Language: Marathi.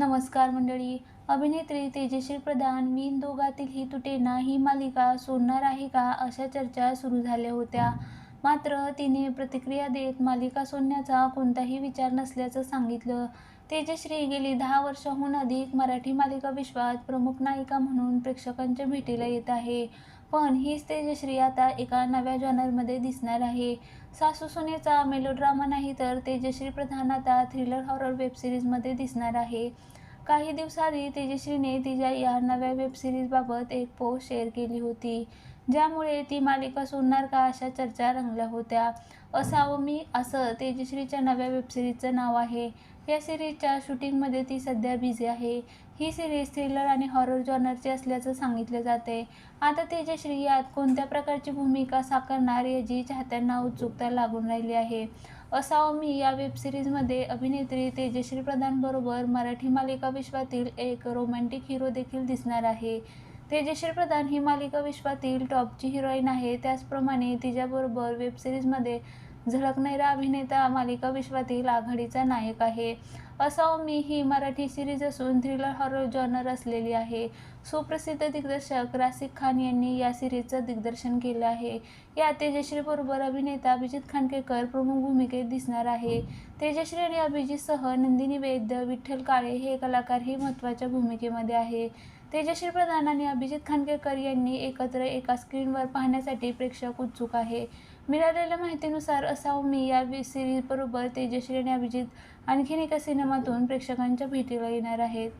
नमस्कार मंडळी. अभिनेत्री तेजश्री प्रधान मीन दोघातील ही तुटेना ही मालिका सोडणार आहे का अशा चर्चा सुरू झाल्या होत्या. मात्र तिने प्रतिक्रिया देत मालिका सोडण्याचा कोणताही विचार नसल्याचं सांगितलं. तेजश्री गेली दहा वर्षाहून अधिक मराठी मालिका विश्वात प्रमुख नायिका म्हणून प्रेक्षकांच्या भेटीला येत आहे. पण हीच तेजश्री आता एका नव्या जॉनरमध्ये दिसणार आहे. सासू सुनेचा मेलोड्रामा नाही तर तेजश्री प्रधान आता थ्रिलर हॉरर वेबसिरीजमध्ये दिसणार आहे. काही दिवसाआधी तेजश्रीने तिच्या या नव्या वेबसिरीजबाबत एक पोस्ट शेअर केली होती. ज्यामुळे ती मालिका सोडणार का अशा चर्चा रंगल्या होत्या. असावं मी असं तेजश्रीच्या नव्या वेबसिरीजचं नाव आहे. या सिरीजच्या शूटिंगमध्ये ती सध्या बिझी आहे. ही सिरीज थ्रिलर आणि हॉरर जॉनरची असल्याचं सांगितलं जाते आता तेजश्री यात कोणत्या प्रकारची भूमिका साकारणार याची चाहत्यांना उत्सुकता लागून राहिली आहे? असाओ मी या वेबसिरीजमध्ये अभिनेत्री तेजश्री प्रधानबरोबर मराठी मालिका विश्वातील एक रोमॅन्टिक हिरो देखील दिसणार आहे. तेजश्री प्रधान ही मालिका विश्वातील टॉपची हिरोईन आहे. त्याचप्रमाणे तिच्याबरोबर वेबसिरीजमध्ये झळकणारा अभिनेता मालिका विश्वातील आघाडीचा नायक आहे. असावमी ही मराठी सिरीज असून थ्रिलर हॉरर जॉनर असलेली आहे. सुप्रसिद्ध दिग्दर्शक रासिक खान यांनी या सिरीजचं दिग्दर्शन केलं आहे. या तेजश्रीबरोबर अभिनेता अभिजित खांडकेकर प्रमुख भूमिकेत दिसणार आहे. तेजश्री आणि अभिजितसह नंदिनी वैद्य विठ्ठल काळे हे कलाकारही महत्त्वाच्या भूमिकेमध्ये आहे. तेजश्री प्रधान आणि अभिजित खांडकेकर यांनी एकत्र एका स्क्रीनवर पाहण्यासाठी प्रेक्षक उत्सुक आहे. मिळालेल्या माहितीनुसार असाव मी या सिरीजबरोबर तेजश्री आणि अभिजित आणखीन एका सिनेमा माध्यमातून प्रेक्षकांच्या भेटीला येणार आहेत.